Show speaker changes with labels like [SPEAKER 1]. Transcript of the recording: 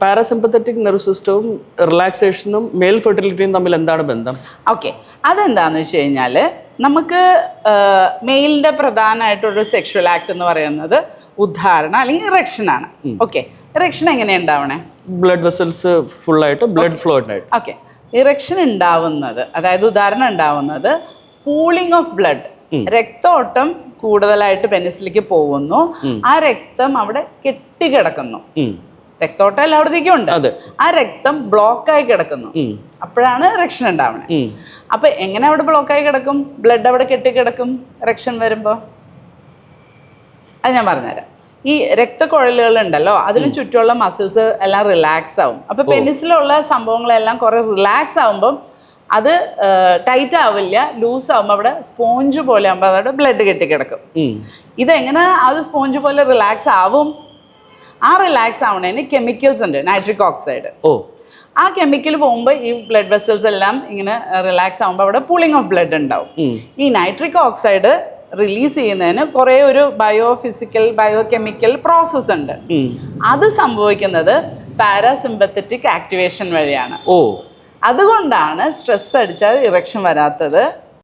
[SPEAKER 1] Parasympathetic nerve സിസ്റ്റവും റിലാക്സേഷനും mail ഫെർട്ടിലിറ്റിയും തമ്മിൽ എന്താണ് ബന്ധം?
[SPEAKER 2] ഓക്കെ. അതെന്താന്ന് വെച്ച് കഴിഞ്ഞാൽ നമുക്ക് മെയിലിന്റെ പ്രധാനമായിട്ടൊരു സെക്ഷുവൽ ആക്ട് എന്ന് പറയുന്നത് ഉദ്ധാരണ അല്ലെങ്കിൽ ഇറക്ഷനാണ്. ഓക്കെ. ഇറക്ഷൻ എങ്ങനെയാണ് ഉണ്ടാവണേ?
[SPEAKER 1] ബ്ലഡ് വെസൽസ് ഫുള്ളായിട്ട് ബ്ലഡ് ഫ്ലോ ഉണ്ടായിട്ട്
[SPEAKER 2] ഓക്കെ. ഇറക്ഷൻ ഉണ്ടാവുന്നത് അതായത് ഉദാഹരണം ഉണ്ടാവുന്നത് പൂളിംഗ് ഓഫ് ബ്ലഡ്. രക്തോട്ടം കൂടുതലായിട്ട് പെനിസിലേക്ക് പോകുന്നു. ആ രക്തം അവിടെ കെട്ടിക്കിടക്കുന്നു. രക്തോട്ടം എല്ലായിടത്തേക്കും ഉണ്ട്. ആ രക്തം ബ്ലോക്കായി കിടക്കുന്നു. അപ്പോഴാണ് രക്ഷൻ
[SPEAKER 1] ഉണ്ടാവുന്നത്.
[SPEAKER 2] അപ്പൊ എങ്ങനെ അവിടെ ബ്ലോക്കായി കിടക്കും? ബ്ലഡ് അവിടെ കെട്ടിക്കിടക്കും രക്ഷൻ വരുമ്പോൾ അത് ഞാൻ പറഞ്ഞുതരാം. ഈ രക്തക്കുഴലുകൾ ഉണ്ടല്ലോ അതിന് ചുറ്റുമുള്ള മസിൽസ് എല്ലാം റിലാക്സ് ആവും. അപ്പൊ പെനിസിലുള്ള സംഭവങ്ങളെല്ലാം കുറെ റിലാക്സ് ആവുമ്പം അത് ടൈറ്റ് ആവില്ല ലൂസ് ആവുമ്പോൾ അവിടെ സ്പോഞ്ച് പോലെ ആകുമ്പോൾ അവിടെ ബ്ലഡ് കെട്ടിക്കിടക്കും. ഇതെങ്ങനെ അത് സ്പോഞ്ച് പോലെ റിലാക്സ് ആവും? ആ റിലാക്സ് ആവണതിന് കെമിക്കൽസ് ഉണ്ട് നൈട്രിക് ഓക്സൈഡ്
[SPEAKER 1] ഓ.
[SPEAKER 2] ആ കെമിക്കൽ പോകുമ്പോൾ ഈ ബ്ലഡ് വെസൽസ് എല്ലാം ഇങ്ങനെ റിലാക്സ് ആകുമ്പോൾ അവിടെ പൂളിംഗ് ഓഫ് ബ്ലഡ് ഉണ്ടാവും. ഈ നൈട്രിക് ഓക്സൈഡ് റിലീസ് ചെയ്യുന്നതിന് കുറേ ഒരു bio physical bio chemical process ഉണ്ട് അത് സംഭവിക്കുന്നത് പാരാസിമ്പത്തറ്റിക് ആക്ടിവേഷൻ വഴിയാണ്.
[SPEAKER 1] ഓ.
[SPEAKER 2] അതുകൊണ്ടാണ് സ്ട്രെസ് അടിച്ചാൽ ഇറക്ഷൻ വരാത്തത്.